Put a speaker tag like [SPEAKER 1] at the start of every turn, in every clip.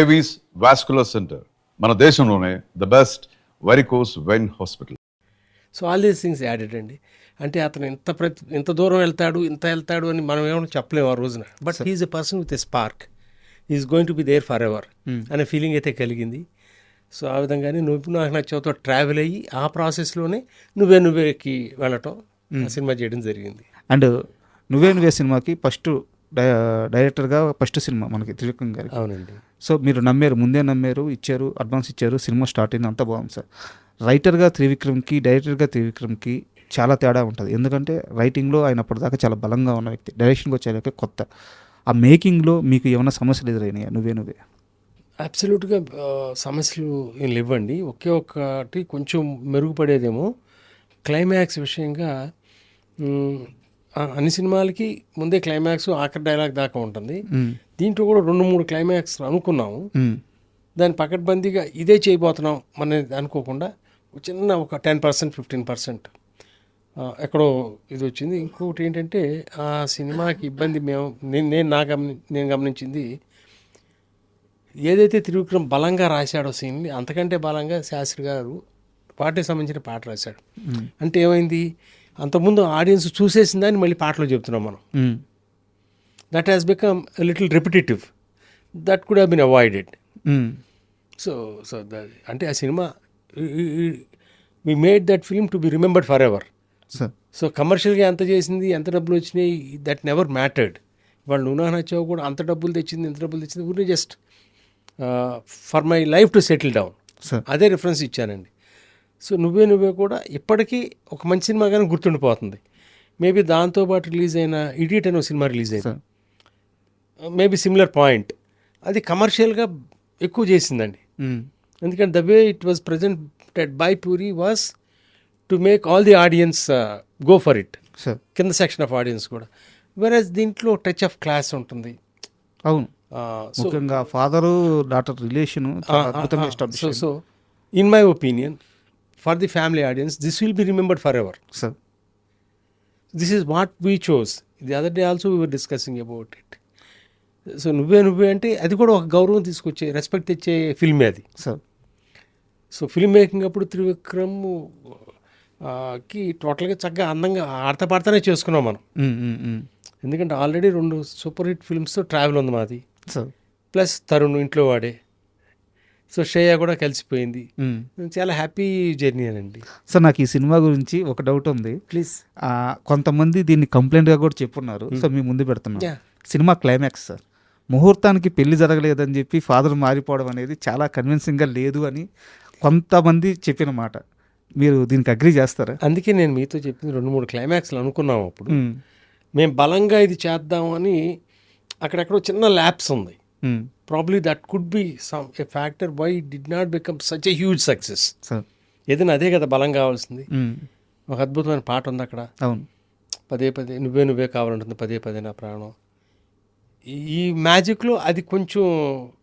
[SPEAKER 1] Avis vascular centre మన దేశంలోనే the best varicose vein hospital
[SPEAKER 2] so all these things added అండి. అంటే అతను ఇంత ప్రతి ఇంత దూరం వెళ్తాడు ఇంత వెళ్తాడు అని మనం ఏమైనా చెప్పలేము ఆ రోజున. But he's a person with a spark is going to be there for ever అనే ఫీలింగ్ అయితే కలిగింది. సో ఆ విధంగానే నువ్వు నాకు నచ్చవుతో ట్రావెల్ అయ్యి ఆ ప్రాసెస్లోనే నువ్వే నువ్వేకి వెళ్ళటం ఆ సినిమా చేయడం జరిగింది.
[SPEAKER 3] అండ్ నువ్వే నువ్వే సినిమాకి ఫస్ట్ డైరెక్టర్గా ఫస్ట్ సినిమా మనకి త్రివిక్రమ్ గారి
[SPEAKER 2] అవునండి.
[SPEAKER 3] సో మీరు నమ్మారు ముందే నమ్మారు ఇచ్చారు అడ్వాన్స్ ఇచ్చారు సినిమా స్టార్ట్ అయింది అంతా బాగుంది సార్. రైటర్గా త్రివిక్రమ్కి డైరెక్టర్గా త్రివిక్రమ్కి చాలా తేడా ఉంటుంది. ఎందుకంటే రైటింగ్లో ఆయన అప్పటిదాకా చాలా బలంగా ఉన్న వ్యక్తి. డైరెక్షన్కి వచ్చేదాకా కొత్త. ఆ మేకింగ్లో మీకు ఏమైనా సమస్యలు ఎదురైనాయా? నువ్వే నువ్వే.
[SPEAKER 2] అబ్సల్యూట్గా సమస్యలు ఏం లేవండి. ఒకే ఒక్కటి కొంచెం మెరుగుపడేదేమో క్లైమాక్స్ విషయంగా అన్ని సినిమాలకి ముందే క్లైమాక్స్ ఆఖరి డైలాగ్ దాకా ఉంటుంది. దీంట్లో కూడా రెండు మూడు క్లైమాక్స్ అనుకున్నాము. దాన్ని పకడ్బందీగా ఇదే చేయబోతున్నాం అనేది అనుకోకుండా చిన్న ఒక టెన్ పర్సెంట్ ఫిఫ్టీన్ పర్సెంట్ ఎక్కడో ఇది వచ్చింది. ఇంకొకటి ఏంటంటే ఆ సినిమాకి ఇబ్బంది మేము నేను నేను నా గమని నేను గమనించింది ఏదైతే త్రివిక్రమ్ బలంగా రాశాడో సీన్ని అంతకంటే బలంగా శాస్త్రి గారు పాటకి సంబంధించిన పాట రాశాడు. అంటే ఏమైంది? అంతకుముందు ఆడియన్స్ చూసేసిన దాన్ని మళ్ళీ పాటలో చెప్తున్నాం మనం. That has become little repetitive that could have been avoided. So so అంటే ఆ cinema we made that film to be remembered for ever
[SPEAKER 3] sir
[SPEAKER 2] so కమర్షియల్గా ఎంత చేసింది ఎంత డబ్బులు వచ్చినాయి దట్ నెవర్ మ్యాటర్డ్ వాళ్ళు నునా నచ్చావు కూడా అంత డబ్బులు తెచ్చింది ఎంత డబ్బులు తెచ్చింది ఊరిని just for my life to settle down అదే రిఫరెన్స్ ఇచ్చానండి. సో నువ్వే నువ్వే కూడా ఇప్పటికీ ఒక మంచి సినిమాగానే గుర్తుండిపోతుంది. మేబీ దాంతోపాటు రిలీజ్ అయిన ఇడియట్ అనే సినిమా రిలీజ్ అయింది. మేబీ సిమిలర్ పాయింట్ అది కమర్షియల్గా ఎక్కువ చేసిందండి.
[SPEAKER 3] మ్మ్.
[SPEAKER 2] ఎందుకంటే the way it was presented by Puri was to make all the audience go for it
[SPEAKER 3] sir
[SPEAKER 2] కింద సెక్షన్ ఆఫ్ ఆడియన్స్ కూడా. వెరస్ దీంట్లో టచ్ ఆఫ్ క్లాస్ ఉంటుంది.
[SPEAKER 3] అవును. ముఖ్యంగా father daughter relation
[SPEAKER 2] so in my opinion for the family audience this will be remembered for ever
[SPEAKER 3] sir
[SPEAKER 2] this is what we chose the other day also we're discussing about it so Nuvve Nuvve అంటే అది కూడా ఒక గౌరవం తీసుకొచ్చే respect తెచ్చే ఫిల్మే అది.
[SPEAKER 3] Sir
[SPEAKER 2] so film making అప్పుడు త్రివిక్రమ్కి టోటల్గా చక్కగా అందంగా ఆడతా పాడతానే చేసుకున్నాం మనం.
[SPEAKER 3] మ్మ్. మ్మ్. మ్మ్.
[SPEAKER 2] ఎందుకంటే ఆల్రెడీ రెండు సూపర్ హిట్ ఫిల్మ్స్తో ట్రావెల్ ఉంది మాది.
[SPEAKER 3] సార్
[SPEAKER 2] ప్లస్ తరుణ్ ఇంట్లో వాడే. సో శ్రేయ కూడా కలిసిపోయింది. చాలా హ్యాపీ జర్నీ అనండి.
[SPEAKER 3] సార్ నాకు ఈ సినిమా గురించి ఒక డౌట్ ఉంది.
[SPEAKER 2] ప్లీజ్.
[SPEAKER 3] కొంతమంది దీన్ని కంప్లైంట్గా కూడా చెప్పున్నారు. సో మీ ముందు పెడుతున్నాను.
[SPEAKER 2] Yeah.
[SPEAKER 3] సినిమా క్లైమాక్స్ సార్. ముహూర్తానికి పెళ్ళి జరగలేదని చెప్పి ఫాదర్ మారిపోవడం అనేది చాలా కన్విన్సింగ్గా లేదు అని కొంతమంది చెప్పిన మాట. మీరు దీనికి అగ్రి చేస్తారా?
[SPEAKER 2] అందుకే నేను మీతో చెప్పింది రెండు మూడు క్లైమాక్స్లు అనుకున్నాం అప్పుడు.
[SPEAKER 3] మ్మ్.
[SPEAKER 2] బలంగా ఇది చేద్దాం అని అక్కడెక్కడో చిన్న ల్యాప్స్ ఉంది. Probably that could be some a factor why did not become such a huge success ఏదైనా అదే కదా బలం కావాల్సింది.
[SPEAKER 3] మ్మ్.
[SPEAKER 2] ఒక అద్భుతమైన పాట ఉంది అక్కడ.
[SPEAKER 3] అవును.
[SPEAKER 2] పదే పదే నువ్వే నువ్వే కావాలంటుంది పదే పదే నా ప్రాణం. ఈ- మ్యాజిక్లో అది కొంచెం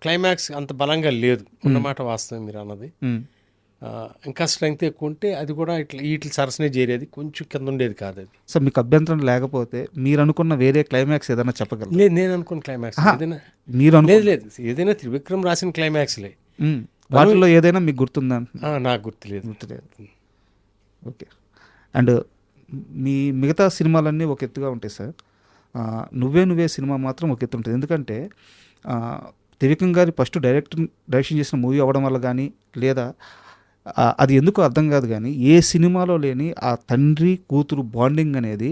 [SPEAKER 2] క్లైమాక్స్ అంత బలంగా లేదు. ఉన్నమాట వాస్తవం మీరు అన్నది. ఆ, ఇంకా స్ట్రెంగ్త్ ఎక్కువ ఉంటే అది కూడా ఇట్లా వీటి సరసనే చేరేది. కొంచెం కింద ఉండేది కాదు అది.
[SPEAKER 3] సో మీకు అభ్యంతరం లేకపోతే మీరు అనుకున్న వేరే క్లైమాక్స్ ఏదైనా చెప్పగలరు?
[SPEAKER 2] లేదు నేను అనుకున్న క్లైమాక్స్ ఏదైనా
[SPEAKER 3] మీరు
[SPEAKER 2] లేదు లేదు. ఏదైనా త్రివిక్రమ్ రాసిన క్లైమాక్స్లే.
[SPEAKER 3] వాటిలో ఏదైనా మీకు గుర్తుందా?
[SPEAKER 2] నాకు గుర్తులేదు.
[SPEAKER 3] గుర్తులేదు. ఓకే. అండ్ మీ మిగతా సినిమాలన్నీ ఒక ఎత్తుగా ఉంటాయి సార్. నువ్వే నువ్వే సినిమా మాత్రం ఒక ఎత్తు ఉంటుంది. ఎందుకంటే త్రివిక్రమ్ గారి ఫస్ట్ డైరెక్ట్ డైరెక్షన్ చేసిన మూవీ అవ్వడం వల్ల కానీ లేదా అది ఎందుకు అర్థం కాదు కానీ ఏ సినిమాలో లేని ఆ తండ్రి కూతురు బాండింగ్ అనేది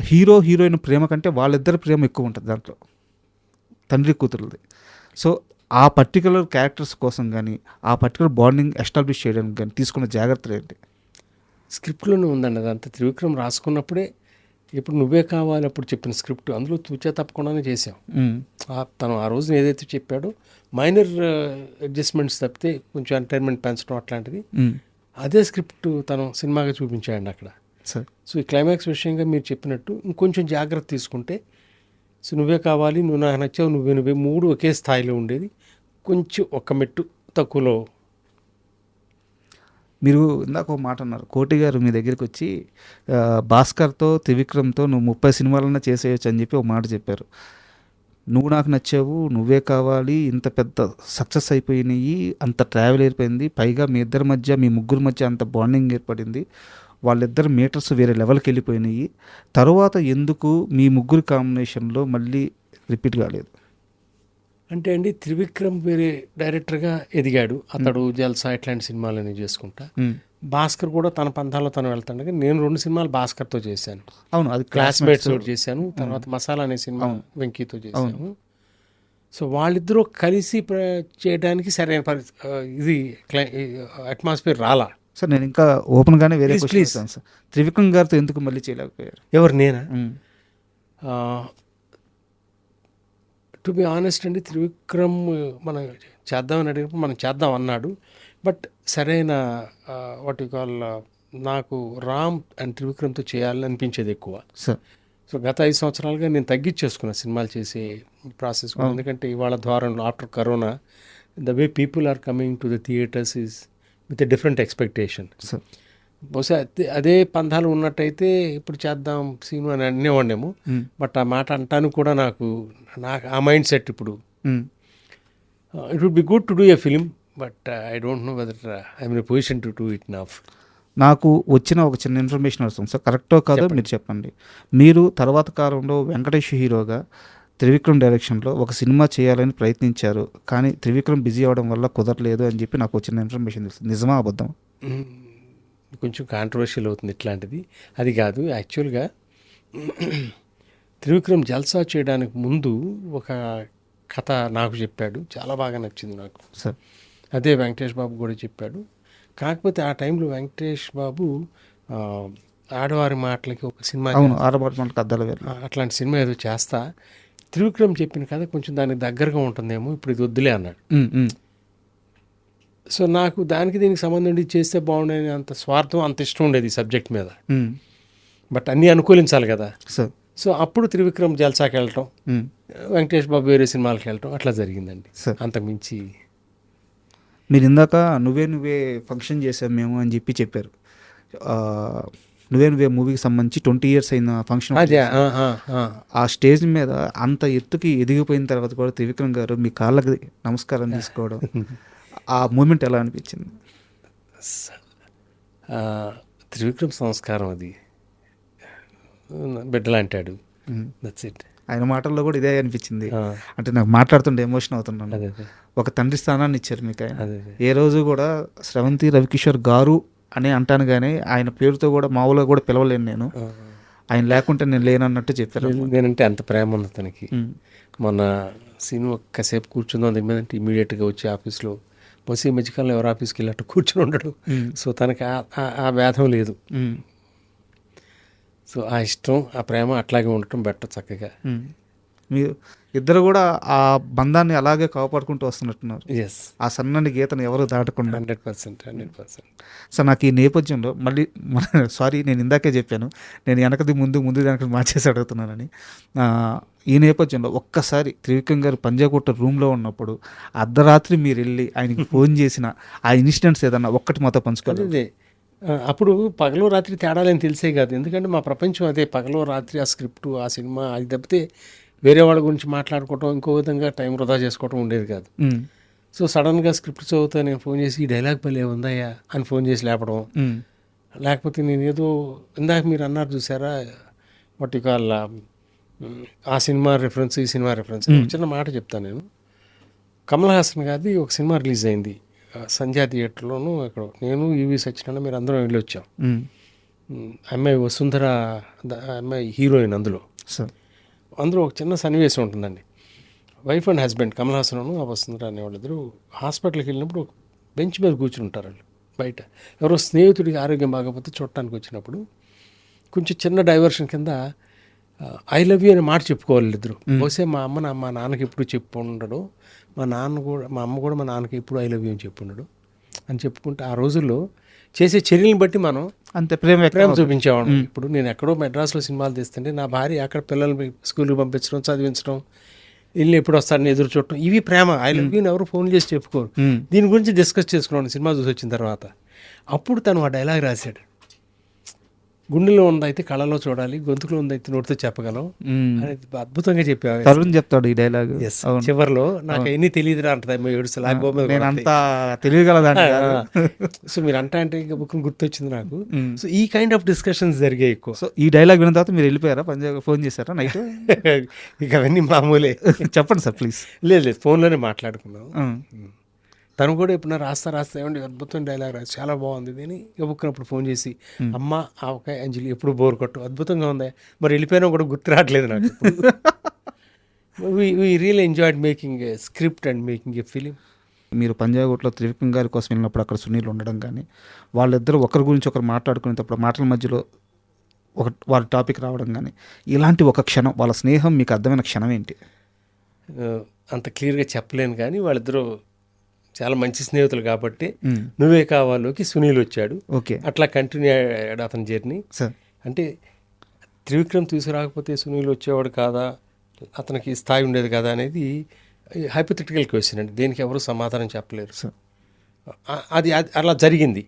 [SPEAKER 3] హీరో హీరోయిన్ ప్రేమ కంటే వాళ్ళిద్దరి ప్రేమ ఎక్కువ ఉంటుంది దాంట్లో. తండ్రి కూతురుది సో ఆ పర్టికులర్ క్యారెక్టర్స్ కోసం కానీ ఆ పర్టికులర్ బాండింగ్ ఎస్టాబ్లిష్ చేయడానికి కానీ తీసుకున్న జాగ్రత్తలు ఏంటి?
[SPEAKER 2] స్క్రిప్ట్లోనే ఉందండి అదంతా. త్రివిక్రమ్ రాసుకున్నప్పుడే ఇప్పుడు నువ్వే కావాలి అప్పుడు చెప్పిన స్క్రిప్ట్. అందులో తూచా తప్పకుండానే చేసాం తను ఆ రోజున ఏదైతే చెప్పాడో మైనర్ అడ్జస్ట్మెంట్స్ తప్పితే కొంచెం ఎంటర్టైన్మెంట్ పెంచడం అట్లాంటిది.
[SPEAKER 3] మ్మ్.
[SPEAKER 2] అదే స్క్రిప్ట్ తను సినిమాగా చూపించాడండి అక్కడ.
[SPEAKER 3] సార్.
[SPEAKER 2] సో ఈ క్లైమాక్స్ విషయంగా మీరు చెప్పినట్టు ఇంకొంచెం జాగ్రత్త తీసుకుంటే సో నువ్వే కావాలి నువ్వు నాకు నచ్చావు నువ్వే నువ్వే మూడు ఒకే స్థాయిలో ఉండేది. కొంచెం ఒక మెట్టు తక్కువలో.
[SPEAKER 3] మీరు ఇందాక ఒక మాట అన్నారు కోటి గారు మీ దగ్గరికి వచ్చి భాస్కర్తో త్రివిక్రమ్తో నువ్వు ముప్పై సినిమాలన్నా చేసేయచ్చు అని చెప్పి ఒక మాట చెప్పారు. నువ్వు నాకు నచ్చావు నువ్వే కావాలి ఇంత పెద్ద సక్సెస్ అయిపోయినాయి అంత ట్రావెల్ అయిపోయింది పైగా మీ ఇద్దరి మధ్య మీ ముగ్గురు మధ్య అంత బాండింగ్ ఏర్పడింది వాళ్ళిద్దరు మీటర్స్ వేరే లెవెల్కి వెళ్ళిపోయినాయి. తర్వాత ఎందుకు మీ ముగ్గురు కాంబినేషన్లో మళ్ళీ రిపీట్ కాలేదు?
[SPEAKER 2] అంటే అండి త్రివిక్రమ్ వేరే డైరెక్టర్గా ఎదిగాడు. అతడు జల్సా ఇట్లాంటి సినిమాలని చేసుకుంటా. భాస్కర్ కూడా తన పంథాలో తను వెళ్తాడు. నేను రెండు సినిమాలు భాస్కర్తో చేశాను.
[SPEAKER 3] అవును అది
[SPEAKER 2] క్లాస్మేట్స్ ఒకటి చేశాను. తర్వాత మసాలా అనే సినిమా వెంకీతో చేశాను. సో వాళ్ళిద్దరూ కలిసి చేయడానికి సరైన ఇది అట్మాస్ఫియర్ రాలా.
[SPEAKER 3] సార్ నేను ఇంకా ఓపెన్గానే వేరే సార్. త్రివిక్రమ్ గారితో ఎందుకు మళ్ళీ చేయలేకపోయారు?
[SPEAKER 2] ఎవరు నేనా. టు బి ఆనెస్ట్ అండి త్రివిక్రమ్ మనం చేద్దామని అడిగినప్పుడు మనం చేద్దాం అన్నాడు. బట్ సరైన వాటి కాల్ నాకు రామ్ అండ్ త్రివిక్రమ్తో చేయాలని అనిపించేది ఎక్కువ.
[SPEAKER 3] సార్.
[SPEAKER 2] సో గత ఐదు సంవత్సరాలుగా నేను తగ్గించేసుకున్నా సినిమాలు చేసే ప్రాసెస్. ఎందుకంటే ఇవాళ ద్వారంలో after corona the way people are coming to the theatres is with different expectation. బహుశా అదే- పంథాలు ఉన్నట్టయితే ఇప్పుడు చేద్దాం సీను అని అనేవాడేమో. బట్ ఆ మాట అంటాను కూడా నాకు నాకు ఆ మైండ్ సెట్ ఇప్పుడు. It would be good to do a film but I don't know whether I'm in position to do it enough
[SPEAKER 3] నాకు వచ్చిన ఒక చిన్న ఇన్ఫర్మేషన్ వస్తుంది. సార్ కరెక్టో కాదో మీరు చెప్పండి. మీరు తర్వాత కాలంలో వెంకటేష్ హీరోగా త్రివిక్రమ్ డైరెక్షన్లో ఒక సినిమా చేయాలని ప్రయత్నించారు. కానీ త్రివిక్రమ్ బిజీ అవడం వల్ల కుదరలేదు అని చెప్పి నాకు వచ్చిన ఇన్ఫర్మేషన్ తెలుస్తుంది నిజమా అబద్ధం
[SPEAKER 2] కొంచెం కాంట్రవర్షియల్ అవుతుంది ఇట్లాంటిది. అది కాదు. యాక్చువల్గా త్రివిక్రమ్ జల్సా చేయడానికి ముందు ఒక కథ నాకు చెప్పాడు. చాలా బాగా నచ్చింది నాకు.
[SPEAKER 3] సార్.
[SPEAKER 2] అదే వెంకటేష్ బాబు కూడా చెప్పాడు. కాకపోతే ఆ టైంలో వెంకటేష్ బాబు ఆడవారి మాటలకి ఒక సినిమా
[SPEAKER 3] అవును ఆరబాటు అద్దాల
[SPEAKER 2] అట్లాంటి సినిమా ఏదో చేస్తా. త్రివిక్రమ్ చెప్పిన కథ కొంచెం దానికి దగ్గరగా ఉంటుందేమో ఇప్పుడు ఇది వద్దులే అన్నాడు. సో నాకు దానికి దీనికి సంబంధం ఉండి చేస్తే బాగుండేది అంత స్వార్థం అంత ఇష్టం ఉండేది ఈ సబ్జెక్ట్ మీద. బట్ అన్నీ అనుకూలించాలి కదా. సో? అప్పుడు త్రివిక్రమ్ జల్సాకి వెళ్ళటం. వెంకటేష్ బాబు వేరే సినిమాలకు వెళ్ళటం అట్లా జరిగిందండి. అంతకుమించి
[SPEAKER 3] మీరు ఇందాక నువ్వే నువ్వే ఫంక్షన్ చేసాం మేము అని చెప్పి చెప్పారు. ఆ, నువ్వే నువ్వే మూవీకి సంబంధించి ట్వంటీ ఇయర్స్ అయిన ఫంక్షన్
[SPEAKER 2] ఆ, ఆ, ఆ.
[SPEAKER 3] ఆ స్టేజ్ మీద అంత ఎత్తుకి ఎదిగిపోయిన తర్వాత కూడా త్రివిక్రమ్ గారు మీ కాళ్ళకి నమస్కారం తీసుకోవడం ఆ మూమెంట్ ఎలా అనిపించింది?
[SPEAKER 2] ఆ, త్రివిక్రమ్ సంస్కారం అది. బిడ్డలు అంటాడు
[SPEAKER 3] ఉమ్.
[SPEAKER 2] దట్స్ ఇట్
[SPEAKER 3] ఆయన మాటల్లో కూడా ఇదే అనిపించింది. అంటే నాకు మాట్లాడుతుంటే ఎమోషన్ అవుతున్నాను. ఒక తండ్రి స్థానాన్ని ఇచ్చారు మీకు ఆయన. ఏ రోజు కూడా స్రవంతి రవికిషోర్ గారు అని అంటాను కానీ ఆయన పేరుతో కూడా మామూలుగా కూడా పిలవలేను నేను. ఆయన లేకుంటే నేను లేనన్నట్టు చెప్పారు
[SPEAKER 2] నేను- నేనంటే అంత ప్రేమ ఉంది తనకి. మొన్న సీన్ ఒక్కసేపు కూర్చుందాం దీని మీద అంటే ఇమీడియట్గా వచ్చి ఆఫీస్లో బస్సు ఈ మధ్యకాలంలో ఎవరు ఆఫీస్కి వెళ్ళినట్టు కూర్చుని ఉండడు. సో తనకి ఆ- భేదం లేదు. సో ఆ ఇష్టం ఆ ప్రేమ అట్లాగే ఉండటం బెటర్ చక్కగా.
[SPEAKER 3] మీరు ఇద్దరు కూడా ఆ బంధాన్ని అలాగే కాపాడుకుంటూ వస్తున్నట్టున్నారు.
[SPEAKER 2] ఎస్
[SPEAKER 3] ఆ సన్నని గీతను ఎవరు దాటకుండా.
[SPEAKER 2] Hundred percent hundred percent.
[SPEAKER 3] So నాకు ఈ నేపథ్యంలో మళ్ళీ సారీ నేను ఇందాకే చెప్పాను. నేను వెనకది ముందు ముందు వెనక మార్చేసి అడుగుతున్నానని. ఈ నేపథ్యంలో ఒక్కసారి త్రివిక్రమ్ గారు పంజాగుట్ట రూమ్లో ఉన్నప్పుడు అర్ధరాత్రి మీరు వెళ్ళి ఆయనకి ఫోన్ చేసిన ఆ ఇన్సిడెంట్స్ ఏదన్నా ఒక్కటి మాతో
[SPEAKER 2] ఆ, అప్పుడు పగలు రాత్రి తేడాలని తెలిసే కాదు. ఎందుకంటే మా ప్రపంచం అదే పగలు రాత్రి ఆ స్క్రిప్ట్ ఆ సినిమా అది తప్పితే వేరే వాళ్ళ గురించి మాట్లాడుకోవటం ఇంకో విధంగా టైం వృధా చేసుకోవటం ఉండేది కాదు. సో సడన్గా స్క్రిప్ట్ చదువుతా నేను ఫోన్ చేసి ఈ డైలాగ్ పల్లె ఉందయ్యా అని ఫోన్ చేసి లేపడం. లేకపోతే నేను ఏదో ఇందాక మీరు అన్నారు చూసారా వాట్ యు కాల్ ఆ సినిమా రిఫరెన్స్ ఈ సినిమా రిఫరెన్స్ చిన్న మాట చెప్తాను నేను. కమల్ హాసన్ గారిది ఒక సినిమా రిలీజ్ అయింది. సంధ్యా థియేటర్లోను అక్కడ నేను యూవి సత్యనారాయణ మీరు అందరం వెళ్ళి వచ్చాం అమ్మాయి వసుంధర అమ్మాయి హీరోయిన్ అందులో.
[SPEAKER 3] సార్.
[SPEAKER 2] అందులో ఒక చిన్న సన్నివేశం ఉంటుందండి. Wife and husband Kamal Haasan ఆ వసుంధర అనే వాళ్ళిద్దరు హాస్పిటల్కి వెళ్ళినప్పుడు ఒక బెంచ్ మీద కూర్చుని ఉంటారు వాళ్ళు బయట. ఎవరో స్నేహితుడికి ఆరోగ్యం బాగపోతే చూడటానికి వచ్చినప్పుడు కొంచెం చిన్న డైవర్షన్ కింద ఐ లవ్ యూ అనే మాట చెప్పుకోవాలి ఇద్దరు. బహుశా మా అమ్మ నా- మా నాన్నకి ఎప్పుడు చెప్పు ఉండడు మా నాన్న కూడా మా అమ్మ కూడా మా నాన్నకి ఎప్పుడు ఐ లవ్ యూ అని చెప్పు ఉండడు అని చెప్పుకుంటే ఆ రోజుల్లో చేసే చర్యలను బట్టి మనం
[SPEAKER 3] అంతే ప్రేమ
[SPEAKER 2] ప్రేమ చూపించేవాడు ఇప్పుడు నేను ఎక్కడో మెడ్రాస్లో సినిమాలు తీస్తుంటే నా భార్య అక్కడ పిల్లల్ని స్కూల్కి పంపించడం చదివించడం ఇల్లు ఎప్పుడు వస్తాడని ఎదురు చూడటం ఇవి ప్రేమ. ఐ లవ్ యూ ఎవరు ఫోన్ చేసి చెప్పుకోరు. దీని గురించి డిస్కస్ చేసుకున్నాను సినిమా చూసి వచ్చిన తర్వాత. అప్పుడు తను ఆ డైలాగ్ రాశాడు. గుండెలో ఉందైతే కళలో చూడాలి గొంతులో ఉందైతే నోటితో చెప్పగలం. అనేది అద్భుతంగా చెప్పావు.
[SPEAKER 3] తరుణ్ చెప్తాడు ఈ డైలాగ్.
[SPEAKER 2] చివర్లో నాకు ఎన్ని తెలియదురా అంటది.
[SPEAKER 3] అంత కాదు.
[SPEAKER 2] సో మీరు అంట అంటే ఇంకా బుక్ గుర్తొచ్చింది నాకు. సో ఈ కైండ్ ఆఫ్ డిస్కషన్స్ జరిగాయి ఎక్కువ.
[SPEAKER 3] సో ఈ డైలాగ్ విన్న తర్వాత మీరు వెళ్ళిపోయారా? పంజాబ్ ఫోన్ చేశారా నైట్?
[SPEAKER 2] ఇక అవన్నీ మామూలే.
[SPEAKER 3] చెప్పండి సార్ ప్లీజ్
[SPEAKER 2] లేదు లేదు ఫోన్లోనే మాట్లాడుకున్నాం. తను కూడా ఇప్పుడు రాస్తా రాస్తా ఏమండి అద్భుతం డైలాగ్ రాసి చాలా బాగుంది. అని ఇవ్వకున్నప్పుడు ఫోన్ చేసి అమ్మ ఆవకాయ అంజలి ఎప్పుడు బోర్ కొట్టు అద్భుతంగా ఉంది? మరి వెళ్ళిపోయినా కూడా గుర్తు రావట్లేదు నాకు we real enjoyed making a script and making a film
[SPEAKER 3] మీరు పంజాగుట్లో త్రివిక్రమ్ గారి కోసం వెళ్ళినప్పుడు అక్కడ సునీల్ ఉండడం కానీ వాళ్ళిద్దరూ ఒకరి గురించి ఒకరు మాట్లాడుకునేటప్పుడు మాటల మధ్యలో ఒక వారి టాపిక్ రావడం కానీ ఇలాంటి ఒక క్షణం వాళ్ళ స్నేహం మీకు అర్థమైన క్షణం ఏంటి?
[SPEAKER 2] అంత క్లియర్గా చెప్పలేను కానీ వాళ్ళిద్దరూ చాలా మంచి స్నేహితులు కాబట్టి. నువ్వే కావాలోకి సునీల్ వచ్చాడు.
[SPEAKER 3] ఓకే.
[SPEAKER 2] అట్లా కంటిన్యూ అయ్యాడు అతని జర్నీ.
[SPEAKER 3] సార్.
[SPEAKER 2] అంటే త్రివిక్రమ్ తీసుకురాకపోతే సునీల్ వచ్చేవాడు కాదా? అతనికి స్థాయి ఉండేది కదా అనేది హైపోథెటికల్ క్వశ్చన్ అండి. దేనికి ఎవరు సమాధానం చెప్పలేరు. అది అది అలా జరిగింది.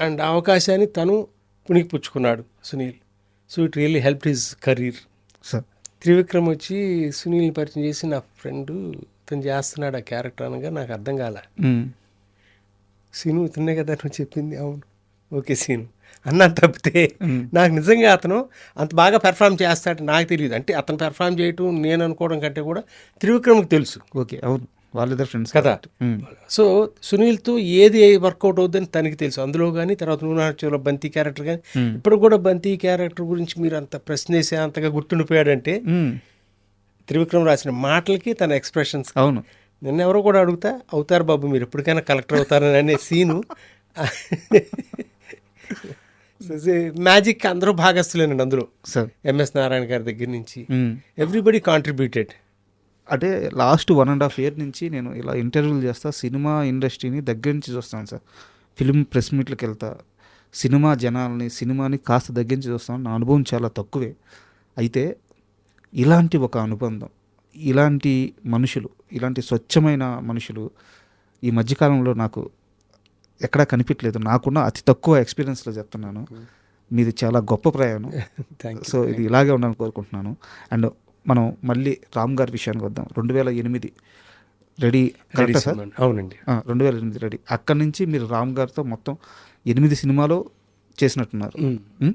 [SPEAKER 2] అండ్ అవకాశాన్ని తను పుణికిపుచ్చుకున్నాడు Sunil. So it really help his career.
[SPEAKER 3] Sir.
[SPEAKER 2] Trivikram వచ్చి సునీల్ని పరిచయం చేసి నా ఫ్రెండ్ ఇతను చేస్తున్నాడు ఆ క్యారెక్టర్ అనగా నాకు అర్థం కాల. సీను ఇతనే కదా నువ్వు చెప్పింది. అవును. Okay scene. అన్నా తప్పితే నాకు నిజంగా అతను అంత బాగా పెర్ఫామ్ చేస్తాడు నాకు తెలియదు. అంటే అతను పెర్ఫామ్ చేయటం నేను అనుకోవడం కంటే కూడా త్రివిక్రమ్కి తెలుసు.
[SPEAKER 3] ఓకే అవును. వాళ్ళిద్దరు ఫ్రెండ్స్
[SPEAKER 2] కదా? సో సునీల్తో ఏది వర్కౌట్ అవుద్దని తనకి తెలుసు. అందులో కానీ తర్వాత నూనె బంతి క్యారెక్టర్ కానీ ఇప్పుడు కూడా బంతి క్యారెక్టర్ గురించి మీరు అంత ప్రశ్న వేసే అంతగా గుర్తుండిపోయాడంటే త్రివిక్రమ్ రాసిన మాటలకి తన ఎక్స్ప్రెషన్స్
[SPEAKER 3] అవును.
[SPEAKER 2] నిన్న ఎవరో కూడా అడుగుతా అవుతారు బాబు మీరు ఎప్పటికైనా కలెక్టర్ అవుతారని అనే సీను మ్యాజిక్ అందరూ భాగస్తులేనండి అందులో.
[SPEAKER 3] సార్
[SPEAKER 2] ఎంఎస్ నారాయణ గారి దగ్గర నుంచి. ఎవ్రీబడి కాంట్రిబ్యూటెడ్
[SPEAKER 3] అంటే last one and half year నుంచి నేను ఇలా ఇంటర్వ్యూలు చేస్తా సినిమా ఇండస్ట్రీని దగ్గర నుంచి చూస్తాను సార్ ఫిల్మ్ ప్రెస్ మీట్లకు వెళ్తా సినిమా జనాల్ని సినిమాని కాస్త దగ్గర నుంచి చూస్తాను. నా అనుభవం చాలా తక్కువే. అయితే ఇలాంటి ఒక అనుబంధం ఇలాంటి మనుషులు ఇలాంటి స్వచ్ఛమైన మనుషులు ఈ మధ్యకాలంలో నాకు ఎక్కడా కనిపించలేదు. నాకున్న అతి తక్కువ ఎక్స్పీరియన్స్లో చెప్తున్నాను. మీది చాలా గొప్ప ప్రయాణం. సో ఇది ఇలాగే ఉండాలని కోరుకుంటున్నాను. అండ్ మనం మళ్ళీ రామ్ గారి విషయానికి వద్దాం. రెండు వేల ఎనిమిది రెడీ
[SPEAKER 2] అవునండి.
[SPEAKER 3] రెండు వేల ఎనిమిది రెడీ. అక్కడి నుంచి మీరు రామ్ గారితో మొత్తం ఎనిమిది సినిమాలు చేసినట్టున్నారు.
[SPEAKER 2] మ్.
[SPEAKER 3] మ్?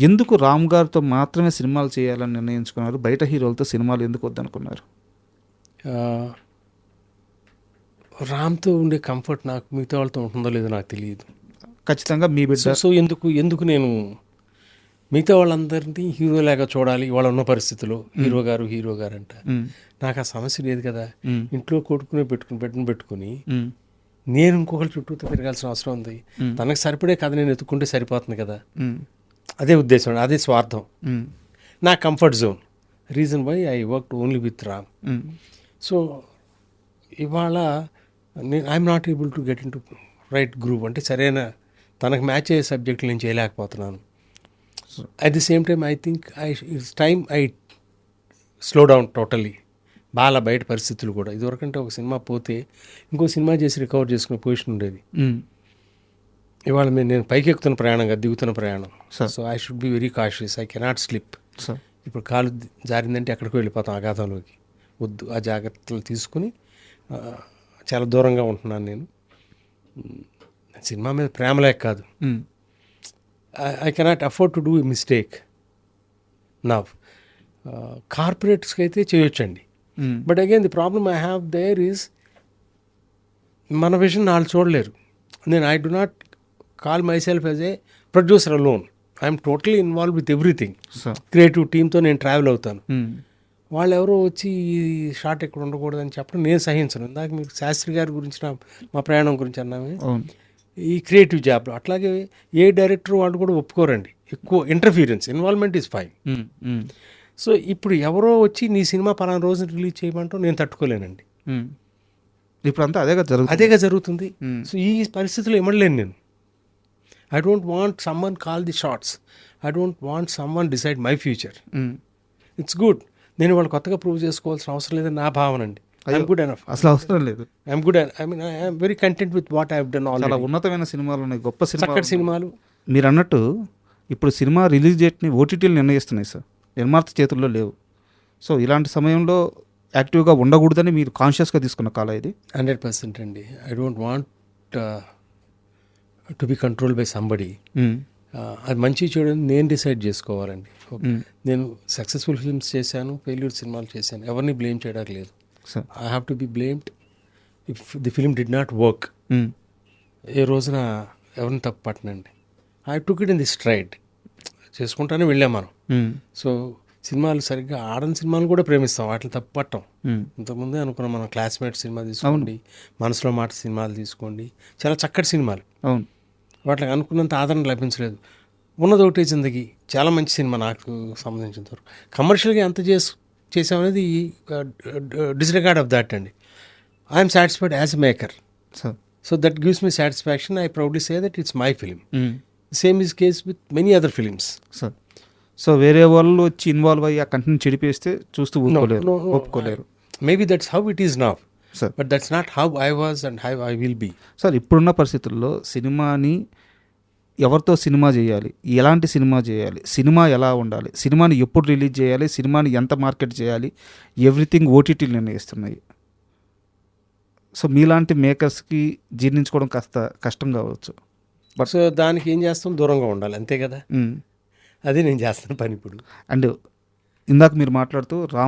[SPEAKER 3] ఎందుకు రామ్ గారితో మాత్రమే సినిమాలు చేయాలని నిర్ణయించుకున్నారు? బయట హీరోలతో సినిమాలు ఎందుకు వద్దనుకున్నారు?
[SPEAKER 2] రామ్తో ఉండే కంఫర్ట్ నాకు మిగతా వాళ్ళతో ఉంటుందో లేదో నాకు తెలియదు.
[SPEAKER 3] ఖచ్చితంగా మీ బిడ్డ
[SPEAKER 2] సో ఎందుకు ఎందుకు నేను మిగతా వాళ్ళందరినీ హీరోలాగా చూడాలి వాళ్ళ ఉన్న పరిస్థితుల్లో హీరో గారు హీరో గారు అంట. నాకు ఆ సమస్య లేదు కదా. ఇంట్లో కొడుకుని పెట్టుకుని పెట్టిన పెట్టుకుని నేను ఇంకొకరి చుట్టూ తిరగాల్సిన అవసరం ఉంది. తనకు సరిపడే కథ నేను ఎత్తుకుంటే సరిపోతుంది కదా. అదే ఉద్దేశం అదే స్వార్థం. నా comfort zone reason why I work only with Ram so ఇవాళ నేను I'm not able to get in to right group అంటే సరైన తనకు మ్యాచ్ అయ్యే సబ్జెక్టులు నేను చేయలేకపోతున్నాను. At the same time I think I it's time I slow down totally బాగా బయట పరిస్థితులు కూడా. ఇదివరకంటే ఒక సినిమా పోతే ఇంకో సినిమా చేసి రికవర్ చేసుకునే పొజిషన్ ఉండేది. ఇవాళ నేను నేను పైకి ఎక్కుతున్న ప్రయాణం కాదు దిగుతున్న ప్రయాణం. So I should be very cautious I cannot slip
[SPEAKER 3] sir.
[SPEAKER 2] ఇప్పుడు కాలు జారిందంటే ఎక్కడికి వెళ్ళిపోతాం అగాధంలోకి వద్దు ఆ జాగ్రత్తలు తీసుకుని చాలా దూరంగా ఉంటున్నాను నేను. సినిమా మీద ప్రేమ లేక కాదు. I cannot afford to do mistake నా కార్పొరేట్స్కి అయితే చేయొచ్చండి. But again the problem I have there is మన విషయం వాళ్ళు చూడలేరు. నేను I do not call my self as a producer alone I'm totally involve with everything creative టీంతో నేను ట్రావెల్ అవుతాను.
[SPEAKER 3] మ్,
[SPEAKER 2] వాళ్ళు ఎవరో వచ్చి ఈ షార్ట్ ఎక్కడ ఉండకూడదని చెప్పడం నేను సహించను. ఇందాక మీకు శాస్త్రి గారి గురించి నా మా ప్రయాణం గురించి అన్నామే. ఈ క్రియేటివ్ జాబ్లో అట్లాగే ఏ డైరెక్టర్ వాళ్ళు కూడా ఒప్పుకోరండి. ఎక్కువ interference involvement is fine so ఇప్పుడు ఎవరో వచ్చి నీ సినిమా పలానా రోజున రిలీజ్ చేయమంటాం నేను తట్టుకోలేనండి.
[SPEAKER 3] మ్. ఇప్పుడంతా అదే కదా జరుగుతుంది.
[SPEAKER 2] అదేగా జరుగుతుంది.
[SPEAKER 3] మ్మ్.
[SPEAKER 2] సో ఈ పరిస్థితుల్లో ఇమ్మడలేను నేను. I don't want someone call the shots I don't want someone decide my future. It's good నేను వాళ్ళు కొత్తగా ప్రూవ్ చేసుకోవాల్సిన అవసరం లేదని నా భావన అండి. ఐఎమ్ గుడ్ ఎనఫ్
[SPEAKER 3] అసలు అవసరం లేదు.
[SPEAKER 2] I'm good I mean I'm very content with what I done all
[SPEAKER 3] చాలా ఉన్నతమైన సినిమాలు ఉన్నాయి. గొప్ప
[SPEAKER 2] చక్కటి సినిమాలు
[SPEAKER 3] మీరు అన్నట్టు ఇప్పుడు సినిమా రిలీజ్ డేట్ని ఓటీటీలు నిర్ణయిస్తున్నాయి సార్. నిర్మాత చేతుల్లో లేవు. సో ఇలాంటి సమయంలో యాక్టివ్గా ఉండకూడదని మీరు కాన్షియస్గా తీసుకున్న కాల ఇది?
[SPEAKER 2] హండ్రెడ్ పర్సెంట్ అండి. I don't want to be control by somebody. అది మంచి చెడు అని నేను డిసైడ్ చేసుకోవాలండి.
[SPEAKER 3] మ్మ్.
[SPEAKER 2] నేను సక్సెస్ఫుల్ ఫిల్మ్స్ చేశాను ఫెయిల్యూర్ సినిమాలు చేశాను ఎవరిని బ్లేమ్ చేయడానికి లేదు I have to be blamed if the film did not work. ఏ రోజున ఎవరిని తప్పు పట్టనండి I took it in the stride చేసుకుంటానే వెళ్ళాం మనం. సో సినిమాలు సరిగ్గా ఆడని సినిమాలు కూడా ప్రేమిస్తాం. వాటిని తప్పు పట్టం
[SPEAKER 3] మ్మ్.
[SPEAKER 2] ఇంతకుముందే అనుకున్నాం మనం క్లాస్మేట్ సినిమా తీసుకోండి మనసులో మాట సినిమాలు తీసుకోండి. చాలా చక్కటి సినిమాలు.
[SPEAKER 3] అవును.
[SPEAKER 2] వాటికి అనుకున్నంత ఆదరణ లభించలేదు. ఉన్నది ఒకటే జిందగీ. చాలా మంచి సినిమా నాకు సంబంధించినంత వరకు. కమర్షియల్గా ఎంత చేసి చేసామనేది డిస్రిగార్డ్ ఆఫ్ దాట్ అండి. I'm satisfied as a maker so that gives me satisfaction I proudly say that it's my film. Same is case with many other films
[SPEAKER 3] sir so వేరే వాళ్ళు వచ్చి ఇన్వాల్వ్ అయ్యి ఆ కంటెంట్ చెడిపేస్తే చూస్తూ ఊరుకోలేరు ఒప్పుకోలేరు.
[SPEAKER 2] Maybe that's how it is now
[SPEAKER 3] sir
[SPEAKER 2] but that's not how I was and how I will be
[SPEAKER 3] sir ఇప్పుడున్న పరిస్థితుల్లో సినిమాని ఎవరితో సినిమా చేయాలి? ఎలాంటి సినిమా చేయాలి? సినిమా ఎలా ఉండాలి? సినిమాని ఎప్పుడు రిలీజ్ చేయాలి? సినిమాని ఎంత మార్కెట్ చేయాలి? ఎవ్రీథింగ్ ఓటీటీలు నిర్ణయిస్తున్నాయి. సో మీలాంటి మేకర్స్కి జీర్ణించుకోవడం కాస్త కష్టం కావచ్చు.
[SPEAKER 2] సో దానికి ఏం చేస్తాం? దూరంగా ఉండాలి. అంతే కదా. అది నేను చేస్తున్న పని ఇప్పుడు.
[SPEAKER 3] అండ్ ఇందాక మీరు మాట్లాడుతూ రామ్